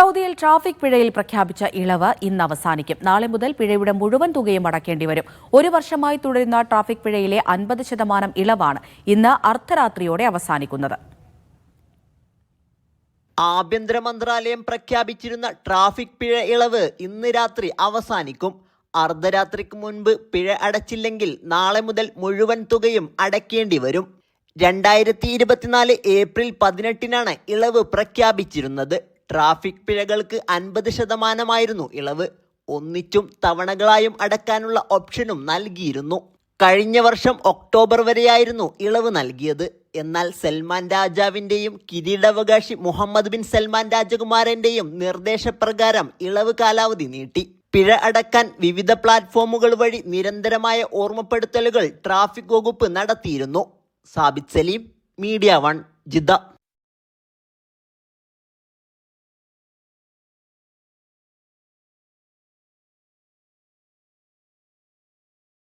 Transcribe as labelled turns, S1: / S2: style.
S1: സൗദിയിൽ ട്രാഫിക് പിഴയിൽ പ്രഖ്യാപിച്ച ഇളവ് ഇന്ന് അവസാനിക്കും. നാളെ മുതൽ പിഴയുടെ മുഴുവൻ തുകയും അടക്കേണ്ടി വരും. ഒരു വർഷമായി തുടരുന്ന ട്രാഫിക് പിഴയിലെ അൻപത് ശതമാനം ഇളവാണ് ഇന്ന് അർദ്ധരാത്രിയോടെ അവസാനിക്കുന്നത്.
S2: ആഭ്യന്തര മന്ത്രാലയം പ്രഖ്യാപിച്ചിരുന്ന ട്രാഫിക് പിഴ ഇളവ് ഇന്ന് രാത്രി അവസാനിക്കും. അർദ്ധരാത്രിക്ക് മുൻപ് പിഴ അടച്ചില്ലെങ്കിൽ നാളെ മുതൽ മുഴുവൻ തുകയും അടയ്ക്കേണ്ടി വരും. രണ്ടായിരത്തി ഇരുപത്തിനാല് ഏപ്രിൽ പതിനെട്ടിനാണ് ഇളവ് പ്രഖ്യാപിച്ചിരുന്നത്. ട്രാഫിക് പിഴകൾക്ക് അൻപത് ശതമാനമായിരുന്നു ഇളവ്. ഒന്നിച്ചും തവണകളായും അടക്കാനുള്ള ഓപ്ഷനും നൽകിയിരുന്നു. കഴിഞ്ഞ വർഷം ഒക്ടോബർ വരെയായിരുന്നു ഇളവ് നൽകിയത്. എന്നാൽ സൽമാൻ രാജാവിന്റെയും കിരീടാവകാശി മുഹമ്മദ് ബിൻ സൽമാൻ രാജകുമാരന്റെയും നിർദ്ദേശപ്രകാരം ഇളവ് കാലാവധി നീട്ടി. പിഴ അടക്കാൻ വിവിധ പ്ലാറ്റ്ഫോമുകൾ വഴി നിരന്തരമായ ഓർമ്മപ്പെടുത്തലുകൾ ട്രാഫിക് വകുപ്പ് നടത്തിയിരുന്നു. Sabith Saleem Media One Jeddah